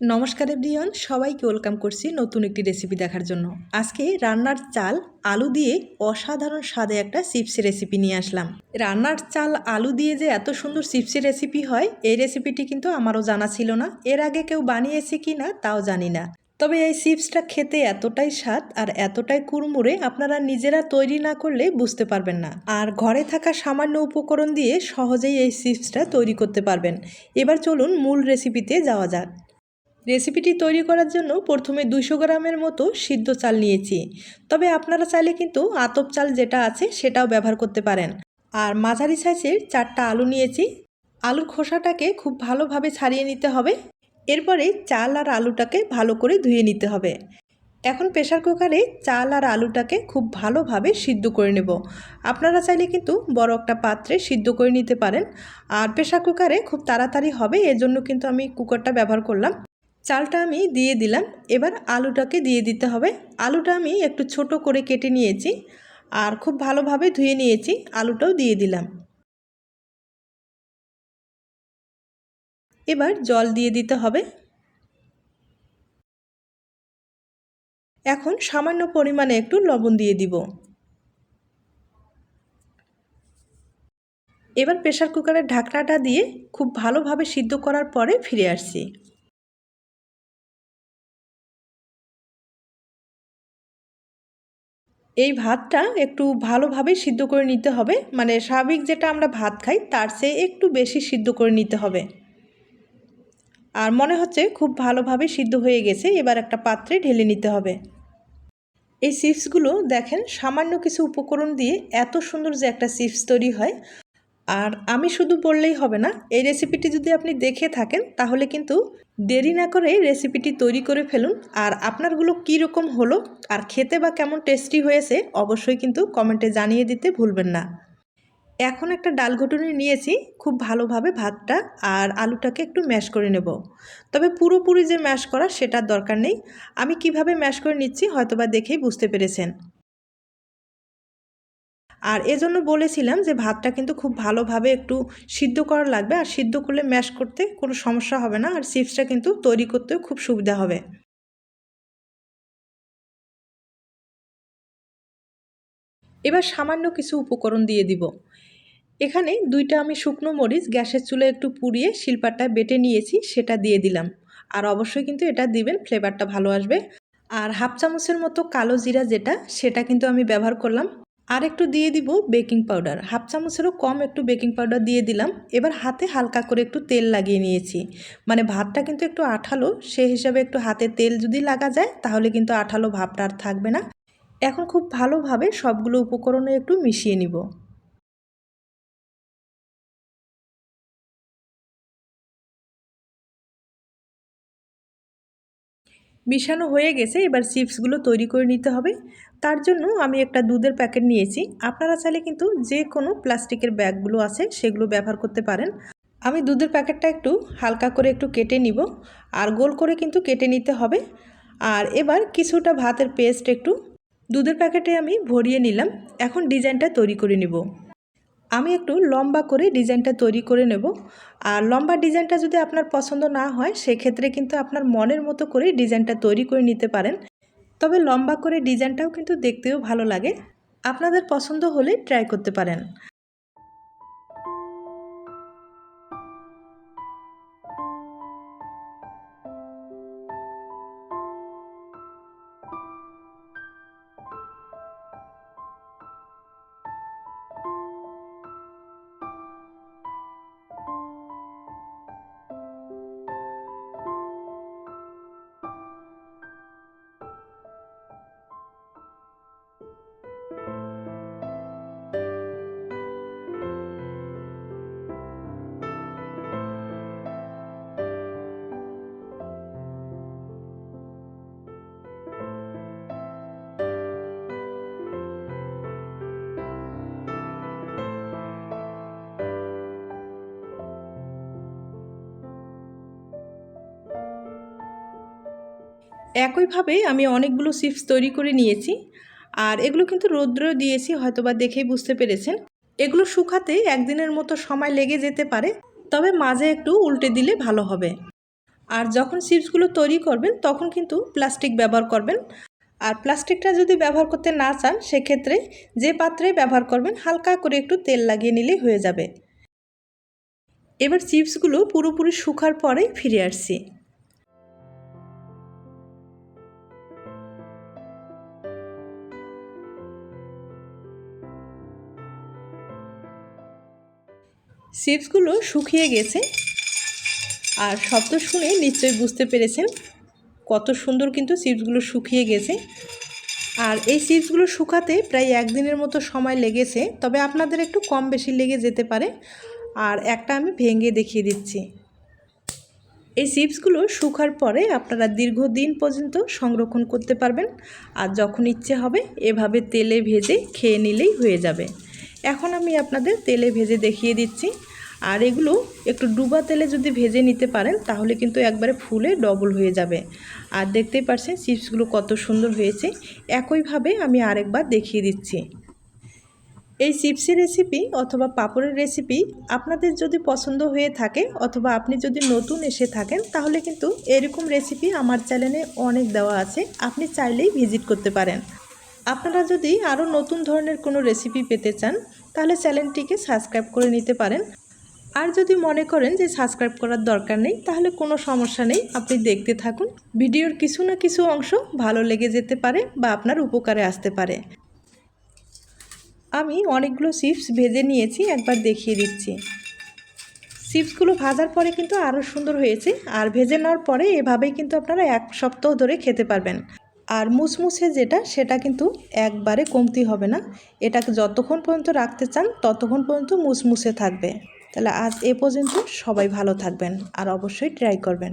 নমস্কার এভরিওয়ান, সবাইকে ওয়েলকাম করছি নতুন একটি রেসিপি দেখার জন্য। আজকে রান্নার চাল, আলু দিয়ে অসাধারণ স্বাদে একটা চিপসের রেসিপি নিয়ে আসলাম। রান্নার চাল, আলু দিয়ে যে এত সুন্দর চিপসের রেসিপি হয়, এই রেসিপিটি কিন্তু আমারও জানা ছিল না। এর আগে কেউ বানিয়েছে কি না, তাও জানি না। তবে এই চিপসটা খেতে এতটাই স্বাদ আর এতটাই কুড়মুড়ে আপনারা নিজেরা তৈরি না করলে বুঝতে পারবেন না। আর ঘরে থাকা সামান্য উপকরণ দিয়ে সহজেই এই চিপসটা তৈরি করতে পারবেন। এবার চলুন মূল রেসিপিতে যাওয়া যাক। রেসিপিটি তৈরি করার জন্য প্রথমে দুশো গ্রামের মতো সিদ্ধ চাল নিয়েছি। তবে আপনারা চাইলে কিন্তু আতপ চাল যেটা আছে সেটাও ব্যবহার করতে পারেন। আর মাঝারি সাইজের চারটা আলু নিয়েছি। আলুর খোসাটাকে খুব ভালোভাবে ছাড়িয়ে নিতে হবে। এরপরে চাল আর আলুটাকে ভালো করে ধুয়ে নিতে হবে। এখন প্রেশার কুকারে চাল আর আলুটাকে খুব ভালোভাবে সিদ্ধ করে নেব। আপনারা চাইলে কিন্তু বড় একটা পাত্রে সিদ্ধ করে নিতে পারেন। আর প্রেশার কুকারে খুব তাড়াতাড়ি হবে, এজন্য কিন্তু আমি কুকারটা ব্যবহার করলাম। চালটা আমি দিয়ে দিলাম। এবার আলুটাকে দিয়ে দিতে হবে। আলুটা আমি একটু ছোট করে কেটে নিয়েছি আর খুব ভালোভাবে ধুয়ে নিয়েছি। আলুটাও দিয়ে দিলাম। এবার জল দিয়ে দিতে হবে। এখন সামান্য পরিমাণে একটু লবণ দিয়ে দিব। এবার প্রেশার কুকারের ঢাকনাটা দিয়ে খুব ভালোভাবে সিদ্ধ করার পরে ফিরে আসছি। এই ভাতটা একটু ভালোভাবে সিদ্ধ করে নিতে হবে। মানে স্বাভাবিক যেটা আমরা ভাত খাই, তার চেয়ে একটু বেশি সিদ্ধ করে নিতে হবে। আর মনে হচ্ছে খুব ভালোভাবে সিদ্ধ হয়ে গেছে, এবার একটা পাত্রে ঢেলে নিতে হবে। এই চিপসগুলো দেখেন, সামান্য কিছু উপকরণ দিয়ে এত সুন্দর যে একটা চিপস তৈরি হয়। আর আমি শুধু বললেই হবে না, এই রেসিপিটি যদি আপনি দেখে থাকেন, তাহলে কিন্তু দেরি না করে রেসিপিটি তৈরি করে ফেলুন। আর আপনারগুলো কী রকম হলো, আর খেতে বা কেমন টেস্টি হয়েছে, অবশ্যই কিন্তু কমেন্টে জানিয়ে দিতে ভুলবেন না। এখন একটা ডাল ঘুটুনি নিয়েছি, খুব ভালোভাবে ভাতটা আর আলুটাকে একটু ম্যাশ করে নেব। তবে পুরোপুরি যে ম্যাশ করা, সেটার দরকার নেই। আমি কীভাবে ম্যাশ করে নিচ্ছি, হয়তোবা দেখেই বুঝতে পেরেছেন। আর এজন্য বলেছিলাম যে ভাতটা কিন্তু খুব ভালোভাবে একটু সিদ্ধ করা লাগবে। আর সিদ্ধ করলে ম্যাশ করতে কোনো সমস্যা হবে না। আর চিপসটা কিন্তু তৈরি করতেও খুব সুবিধা হবে। এবার সামান্য কিছু উপকরণ দিয়ে দিব। এখানে দুইটা আমি শুকনো মরিচ গ্যাসের চুলে একটু পুড়িয়ে শিল্পাটায় বেটে নিয়েছি, সেটা দিয়ে দিলাম। আর অবশ্যই কিন্তু এটা দিবেন ফ্লেভারটা ভালো আসবে। আর হাফ চামচের মতো কালো জিরা যেটা, সেটা কিন্তু আমি ব্যবহার করলাম। আর একটু দিয়ে দিব বেকিং পাউডার। হাফ চামচেরও কম একটু বেকিং পাউডার দিয়ে দিলাম। এবার হাতে হালকা করে একটু তেল লাগিয়ে নিয়েছি। মানে ভাতটা কিন্তু একটু আঠালো, সে হিসাবে একটু হাতে তেল যদি লাগা যায়, তাহলে কিন্তু আঠালো ভাবটা আর থাকবে না। এখন খুব ভালোভাবে সবগুলো উপকরণে একটু মিশিয়ে নিব। মিশানো হয়ে গেছে, এবার চিপসগুলো তৈরি করে নিতে হবে। তার জন্য আমি একটা দুধের প্যাকেট নিয়েছি। আপনারা চাইলে কিন্তু যে কোনো প্লাস্টিকের ব্যাগগুলো আছে সেগুলো ব্যবহার করতে পারেন। আমি দুধের প্যাকেটটা একটু হালকা করে একটু কেটে নিব আর গোল করে কিন্তু কেটে নিতে হবে। আর এবার কিছুটা ভাতের পেস্ট একটু দুধের প্যাকেটে আমি ভরিয়ে নিলাম। এখন ডিজাইনটা তৈরি করে নিব। আমি একটু লম্বা করে ডিজাইনটা তৈরি করে নেব। আর লম্বা ডিজাইনটা যদি আপনার পছন্দ না হয়, সেক্ষেত্রে কিন্তু আপনার মনের মতো করে ডিজাইনটা তৈরি করে নিতে পারেন। তবে লম্বা করে ডিজাইনটাও কিন্তু দেখতেও ভালো লাগে। আপনাদের পছন্দ হলে ট্রাই করতে পারেন। একইভাবে আমি অনেকগুলো চিপস তৈরি করে নিয়েছি। আর এগুলো কিন্তু রৌদ্র দিয়েছি, হয়তোবা দেখেই বুঝতে পেরেছেন। এগুলো শুকাতে একদিনের মতো সময় লেগে যেতে পারে, তবে মাঝে একটু উল্টে দিলে ভালো হবে। আর যখন চিপসগুলো তৈরি করবেন, তখন কিন্তু প্লাস্টিক ব্যবহার করবেন। আর প্লাস্টিকটা যদি ব্যবহার করতে না চান, সেক্ষেত্রে যে পাত্রে ব্যবহার করবেন, হালকা করে একটু তেল লাগিয়ে নিলেই হয়ে যাবে। এবার চিপসগুলো পুরোপুরি শুকার পরে ফিরে আসছি। চিপসগুলো শুকিয়ে গেছে। আর শব্দ শুনে নিশ্চয়ই বুঝতে পেরেছেন কত সুন্দর কিন্তু চিপসগুলো শুকিয়ে গেছে। আর এই চিপসগুলো শুকাতে প্রায় একদিনের মতো সময় লেগেছে, তবে আপনাদের একটু কম বেশি লেগে যেতে পারে। আর একটা আমি ভেঙে দেখিয়ে দিচ্ছি। এই চিপসগুলো শুকার পরে আপনারা দীর্ঘদিন পর্যন্ত সংরক্ষণ করতে পারবেন। আর যখন ইচ্ছে হবে, এভাবে তেলে ভেজে খেয়ে নিলেই হয়ে যাবে। এখন আমি আপনাদের তেলে ভেজে দেখিয়ে দিচ্ছি। আর এগুলো একটু ডুবা তেলে যদি ভেজে নিতে পারেন, তাহলে কিন্তু একবারে ফুলে ডবল হয়ে যাবে। আর দেখতেই পারছেন চিপসগুলো কত সুন্দর হয়েছে। একইভাবে আমি আরেকবার দেখিয়ে দিচ্ছি। এই চিপসের রেসিপি অথবা পাপড়ের রেসিপি আপনাদের যদি পছন্দ হয়ে থাকে অথবা আপনি যদি নতুন এসে থাকেন, তাহলে কিন্তু এরকম রেসিপি আমার চ্যানেলে অনেক দেওয়া আছে। আপনি চাইলেই ভিজিট করতে পারেন। আপনারা যদি আরও নতুন ধরনের কোনো রেসিপি পেতে চান, তাহলে চ্যানেলটিকে সাবস্ক্রাইব করে নিতে পারেন। আর যদি মনে করেন যে সাবস্ক্রাইব করার দরকার নেই, তাহলে কোনো সমস্যা নেই, আপনি দেখতে থাকুন। ভিডিওর কিছু না কিছু অংশ ভালো লেগে যেতে পারে বা আপনার উপকারে আসতে পারে। আমি অনেকগুলো চিপস ভেজে নিয়েছি, একবার দেখিয়ে দিচ্ছি। চিপসগুলো ভাজার পরে কিন্তু আরও সুন্দর হয়েছে, আর ভেজে নেওয়ার পরে এভাবেই কিন্তু আপনারা এক সপ্তাহ ধরে খেতে পারবেন। আর মুসমুসে যেটা, সেটা কিন্তু একবারে কমতি হবে না। এটাকে যতক্ষণ পর্যন্ত রাখতে চান, ততক্ষণ পর্যন্ত মুসমুসে থাকবে। তাহলে আজ এ পর্যন্ত সবাই ভালো থাকবেন আর অবশ্যই ট্রাই করবেন।